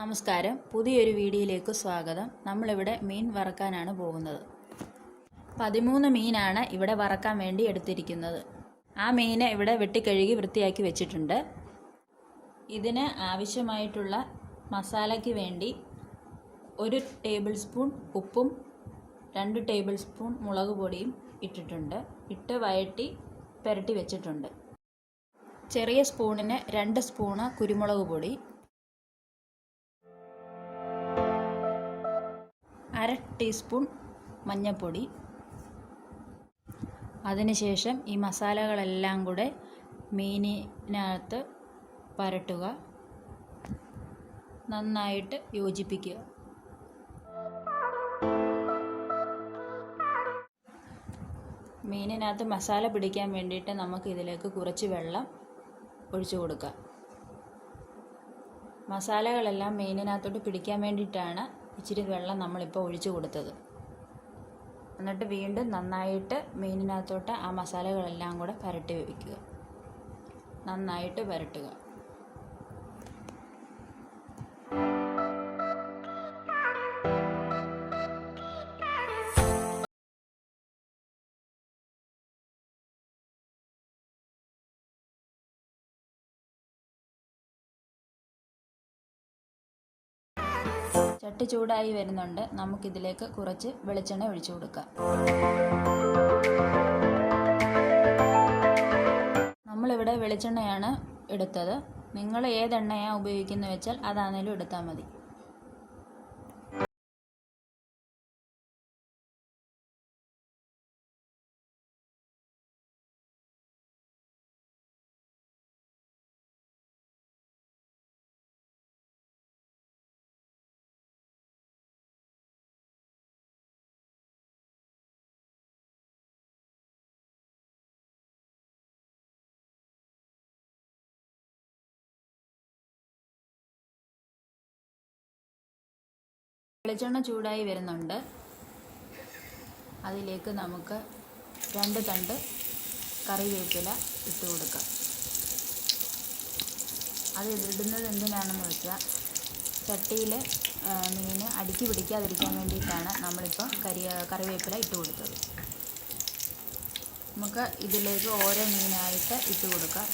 നമസ്കാരം. പുതിയൊരു വീഡിയോയിലേക്ക് സ്വാഗതം. നമ്മളിവിടെ മീൻ വറക്കാനാണ് പോകുന്നത്. പതിമൂന്ന് മീനാണ് ഇവിടെ വറക്കാൻ വേണ്ടി എടുത്തിരിക്കുന്നത്. ആ മീന് ഇവിടെ വെട്ടിക്കഴുകി വൃത്തിയാക്കി വെച്ചിട്ടുണ്ട്. ഇതിന് ആവശ്യമായിട്ടുള്ള മസാലയ്ക്ക് വേണ്ടി ഒരു ടേബിൾ സ്പൂൺ ഉപ്പും രണ്ട് ടേബിൾ സ്പൂൺ മുളക് പൊടിയും ഇട്ടിട്ടുണ്ട്. ഇട്ട് വയറ്റി പുരട്ടി വെച്ചിട്ടുണ്ട്. ചെറിയ സ്പൂണിന് രണ്ട് സ്പൂണ് കുരുമുളക് പൊടി അര ടീസ്പൂൺ മഞ്ഞൾപ്പൊടി. അതിനുശേഷം ഈ മസാലകളെല്ലാം കൂടെ മീനിനകത്ത് പരട്ടുക. നന്നായിട്ട് യോജിപ്പിക്കുക. മീനിനകത്ത് മസാല പിടിക്കാൻ വേണ്ടിയിട്ട് നമുക്ക് ഇതിലേക്ക് കുറച്ച് വെള്ളം ഒഴിച്ചു കൊടുക്കാം. മസാലകളെല്ലാം മീനിനകത്തോട്ട് പിടിക്കാൻ വേണ്ടിയിട്ടാണ് ഇച്ചിരി വെള്ളം നമ്മളിപ്പോൾ ഒഴിച്ചു കൊടുത്തത്. എന്നിട്ട് വീണ്ടും നന്നായിട്ട് മീനിനകത്തോട്ട് ആ മസാലകളെല്ലാം കൂടെ പുരട്ടി വയ്ക്കുക നന്നായിട്ട് പുരട്ടുക. ചട്ടി ചൂടായി വരുന്നുണ്ട്. നമുക്കിതിലേക്ക് കുറച്ച് വെളിച്ചെണ്ണ ഒഴിച്ചു കൊടുക്കാം. നമ്മളിവിടെ വെളിച്ചെണ്ണയാണ് എടുത്തത്. നിങ്ങൾ ഏതെണ്ണയാണ് ഉപയോഗിക്കുന്നത് വെച്ചാൽ അതാണേലും എടുത്താൽ മതി. വെളിച്ചെണ്ണ ചൂടായി വരുന്നുണ്ട്. അതിലേക്ക് നമുക്ക് രണ്ട് തണ്ട് കറിവേപ്പില ഇട്ട് കൊടുക്കാം. അത് ഇടുന്നത് എന്തിനാണെന്ന് വെച്ചാൽ ചട്ടിയിൽ മീൻ അടുക്കി പിടിക്കാതിരിക്കാൻ വേണ്ടിയിട്ടാണ് നമ്മളിപ്പോൾ കരി കറിവേപ്പില ഇട്ട് കൊടുത്തത്. നമുക്ക് ഇതിലേക്ക് ഓരോ മീനായിട്ട് ഇട്ട് കൊടുക്കാം.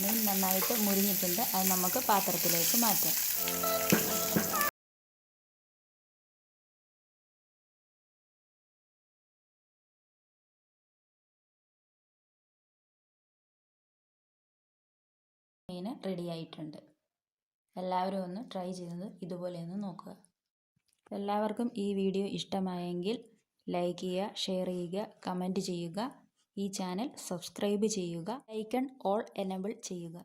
മീൻ നന്നായിട്ട് മുരിഞ്ഞിട്ടുണ്ട്. അത് നമുക്ക് പാത്രത്തിലേക്ക് മാറ്റാം. മീൻ റെഡി ആയിട്ടുണ്ട്. എല്ലാവരും ഒന്ന് ട്രൈ ചെയ്യുന്നത് ഇതുപോലെ ഒന്ന് നോക്കുക. എല്ലാവർക്കും ഈ വീഡിയോ ഇഷ്ടമായെങ്കിൽ ലൈക്ക് ചെയ്യുക ഷെയർ ചെയ്യുക കമന്റ് ചെയ്യുക. ഈ ചാനൽ സബ്സ്ക്രൈബ് ചെയ്യുക ഐക്കൺ ഓൾ എനബിൾ ചെയ്യുക.